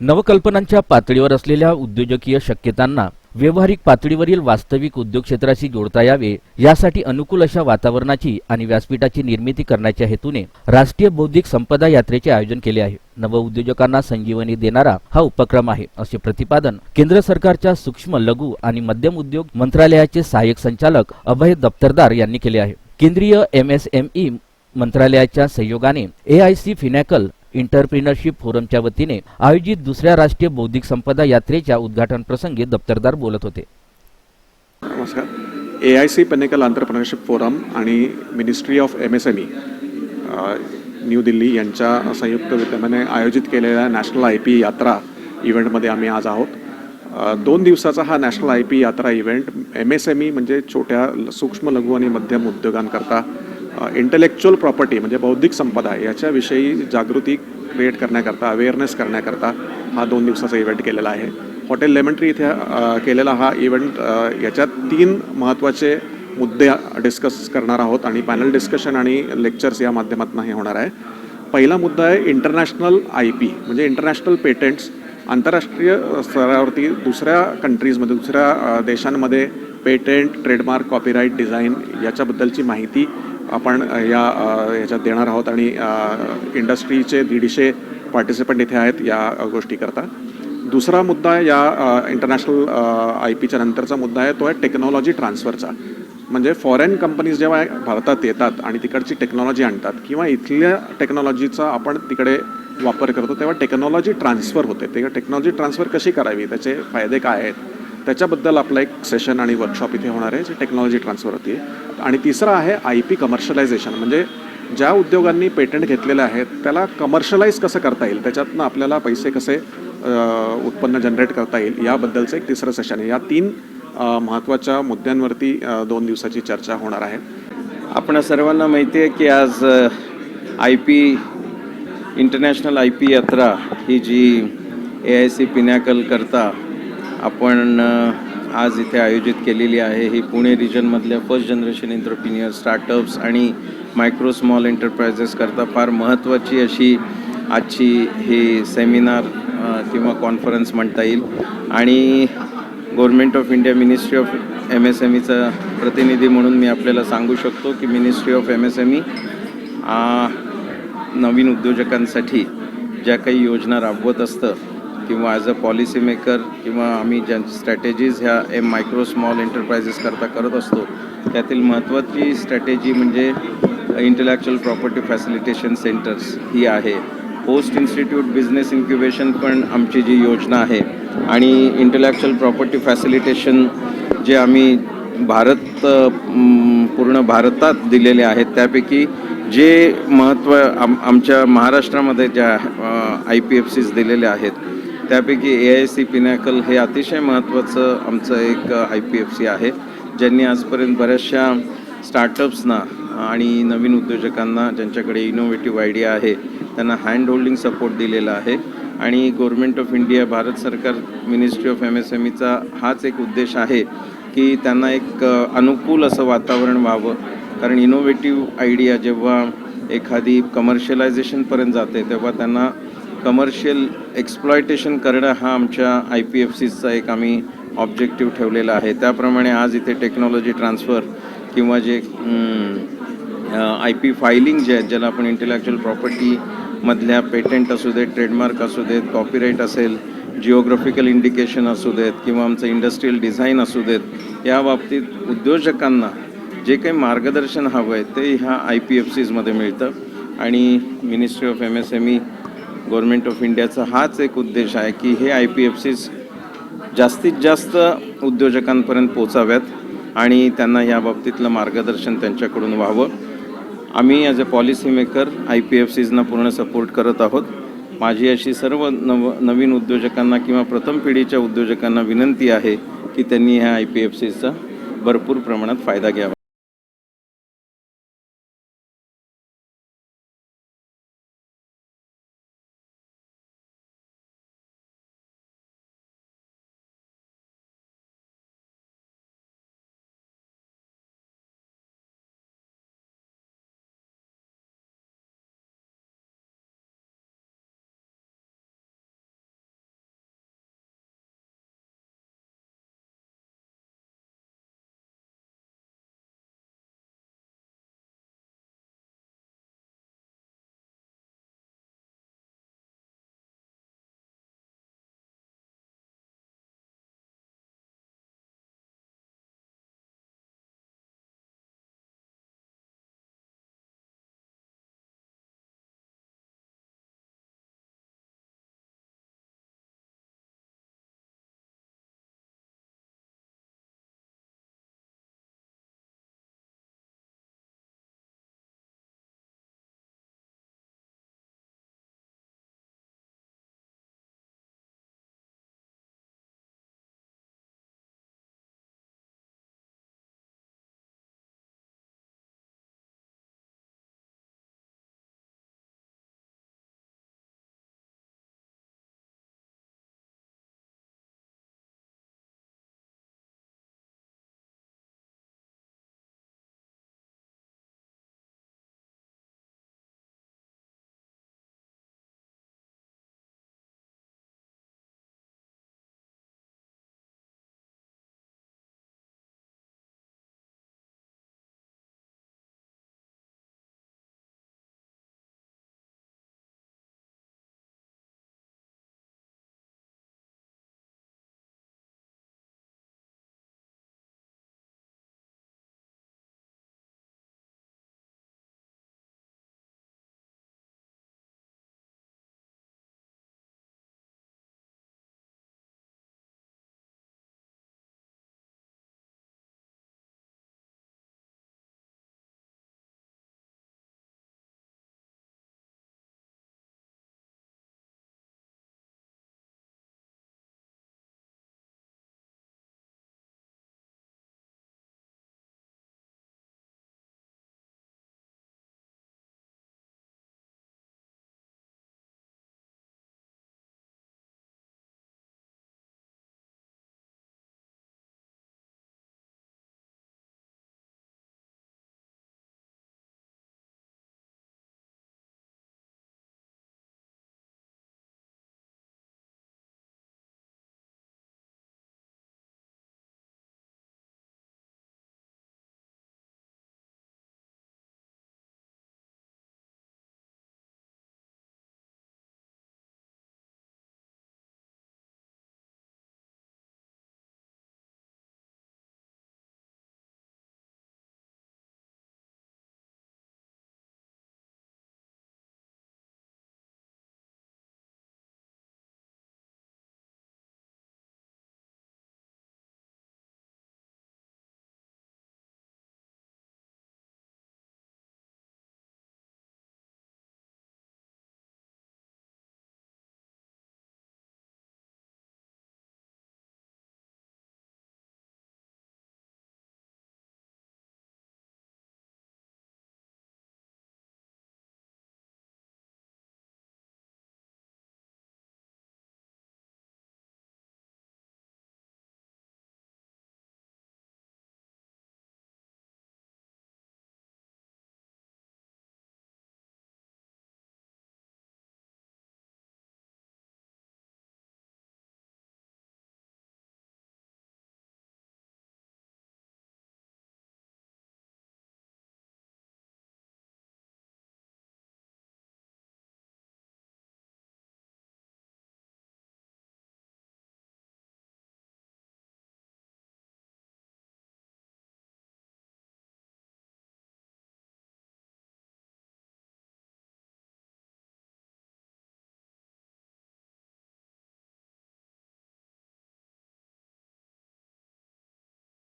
नवकल्पनांच्या पातळीवर असलेल्या उद्योजकीय शक्यतांना व्यावहारिक पातळीवरील वास्तविक उद्योग क्षेत्राशी जोडता यावे यासाठी अनुकूल अशा वातावरणाची आणि व्यासपीठाची निर्मिती करण्याच्या हेतूने राष्ट्रीय बौद्धिक संपदा यात्रेचे आयोजन केले आहे. नवउद्योजकांना संजीवनी देणारा हा उपक्रम आहे असे प्रतिपादन केंद्र सरकारच्या सूक्ष्म लघु आणि मध्यम उद्योग मंत्रालयाचे सहाय्यक संचालक अभय दप्तरदार यांनी केले आहे. केंद्रीय एमएसएमई मंत्रालयाच्या सहयोगाने A I C Pinnacle entrepreneurship फोरमच्या वतीने आयोजित दुसऱ्या राष्ट्रीय बौद्धिक संपदा यात्रेच्या उद्घाटन प्रसंगी दप्तरदार बोलत होते. नमस्कार. A I C Pinnacle Entrepreneurship Forum आणि Ministry of M S M E New Delhi यांच्या संयुक्त विद्यमाने आयोजित केलेल्या नॅशनल आय पी यात्रा इव्हेंटमध्ये आम्ही आज आहोत. दोन दिवसाचा हा national I P Yatra event M S M E म्हणजे छोट्या ल- सूक्ष्म लघु आणि मध्यम उद्योगांकरता इंटेलेक्च्युअल प्रॉपर्टी म्हणजे बौद्धिक संपदा याच्याविषयी जागृती क्रिएट करण्याकरता अवेअरनेस करण्याकरता हा दोन दिवसाचा इव्हेंट केलेला आहे. हॉटेल लेमंट्री इथे केलेला हा इव्हेंट याच्यात तीन महत्त्वाचे मुद्दे डिस्कस करणार आहोत आणि पॅनल डिस्कशन आणि लेक्चर्स या माध्यमातून हे होणार आहे. पहिला मुद्दा आहे इंटरनॅशनल आय पी म्हणजे इंटरनॅशनल पेटंट्स आंतरराष्ट्रीय स्तरावरती दुसऱ्या कंट्रीजमध्ये दुसऱ्या देशांमध्ये पेटंट ट्रेडमार्क कॉपीराईट डिझाईन याच्याबद्दलची माहिती आपण या ह्याच्यात याच्यात देणार आहोत आणि इंडस्ट्रीचे दीडशे पार्टिसिपंट इथे आहेत या गोष्टीकरता. दुसरा मुद्दा या इंटरनॅशनल आय पीच्या नंतरचा मुद्दा आहे तो आहे टेक्नॉलॉजी ट्रान्सफरचा. म्हणजे फॉरेन कंपनीज जेव्हा भारतात येतात आणि तिकडची टेक्नॉलॉजी आणतात किंवा इथल्या टेक्नॉलॉजीचा आपण तिकडे वापर करतो तेव्हा टेक्नॉलॉजी ट्रान्सफर होते. तेव्हा टेक्नॉलॉजी ट्रान्सफर कशी करावी? त्याचे फायदे काय आहेत? त्याच्याबद्दल आपलं एक सेशन आणि वर्कशॉप इथे होणार आहे जे टेक्नॉलॉजी ट्रान्सफरवरती आहे आणि तिसरं आहे आय पी कमर्शलायझेशन म्हणजे ज्या उद्योगांनी पेटंट घेतलेले आहेत त्याला कमर्शलाइज कसं करता येईल? त्याच्यातनं आपल्याला पैसे कसे उत्पन्न जनरेट करता येईल? याबद्दलचं एक तिसरं सेशन आहे. या तीन महत्त्वाच्या मुद्द्यांवरती दोन दिवसाची चर्चा होणार आहे. आपण सर्वांना माहिती आहे की आज I P international I P यात्रा ही जी ए आय सी पिनॅकल करता आपण आज इथे आयोजित केलेली आहे ही पुणे रिजनमधल्या फर्स्ट जनरेशन एंटरप्रिनियर स्टार्टअप्स आणि मायक्रो स्मॉल एंटरप्रायझेसकरता फार महत्त्वाची अशी आजची ही सेमिनार किंवा कॉन्फरन्स म्हणता येईल. आणि Government of India Ministry of M S M Icha प्रतिनिधी म्हणून मी आपल्याला सांगू शकतो की Ministry of M S M E नवीन उद्योजकांसाठी ज्या काही योजना राबवत असतं किंवा ॲज अ पॉलिसी मेकर किंवा आम्ही ज्या स्ट्रॅटेजीज ह्या एम मायक्रो स्मॉल एंटरप्राइजेस करता करत असतो त्यातील महत्त्वाची स्ट्रॅटेजी म्हणजे इंटलेक्च्युअल प्रॉपर्टी फॅसिलिटेशन सेंटर्स ही आहे. पोस्ट इन्स्टिट्यूट बिझनेस इन्क्युबेशन पण आमची जी योजना आहे आणि इंटलेक्च्युअल प्रॉपर्टी फॅसिलिटेशन जे आम्ही भारत पूर्ण भारतात दिलेले आहेत त्यापैकी जे महत्त्व आम आमच्या महाराष्ट्रामध्ये ज्या आय पी एफ सीज दिलेल्या आहेत त्यापैकी ए आय सी पिनॅकल हे अतिशय महत्त्वाचं आमचं एक आय पी एफ सी आहे ज्यांनी आजपर्यंत बऱ्याचशा स्टार्टअप्सना आणि नवीन उद्योजकांना ज्यांच्याकडे इनोव्हेटिव्ह आयडिया आहे त्यांना हँड होल्डिंग सपोर्ट दिलेला आहे. आणि गव्हर्मेंट ऑफ इंडिया भारत सरकार Ministry of M S M Icha हाच एक उद्देश आहे की त्यांना एक अनुकूल असं वातावरण व्हावं. कारण इनोव्हेटिव्ह आयडिया जेव्हा एखादी कमर्शियलायझेशनपर्यंत जाते तेव्हा त्यांना कमर्शियल एक्सप्लॉयटेशन करणं हा आमच्या आय पी एफ सीचा एक आम्ही ऑब्जेक्टिव्ह ठेवलेला आहे. त्याप्रमाणे आज इथे टेक्नॉलॉजी ट्रान्सफर किंवा जे आय पी फायलिंग जे आहेत ज्याला आपण इंटेलेक्च्युअल प्रॉपर्टीमधल्या पेटंट असू देत ट्रेडमार्क असू देत कॉपीराईट असेल जिओग्राफिकल इंडिकेशन असू देत किंवा आमचं इंडस्ट्रीयल डिझाईन असू देत या बाबतीत उद्योजकांना जे काही मार्गदर्शन हवं आहे ते ह्या आय पी एफ सीजमध्ये मिळतं. आणि Ministry of M S M E Government of इंडियाचा हाच एक उद्देश आहे की हे आय पी एफ सीज जास्तीत जास्त उद्योजकांपर्यंत पोचाव्यात आणि त्यांना या बाबतीतलं मार्गदर्शन त्यांच्याकडून व्हावं. आम्ही as a policy maker I P F सीजना पूर्ण सपोर्ट करत आहोत. माझी अशी सर्व नव नवीन उद्योजकांना किंवा प्रथम पिढीच्या उद्योजकांना विनंती आहे की त्यांनी ह्या आय पी एफ सीचा भरपूर प्रमाणात फायदा घ्यावा.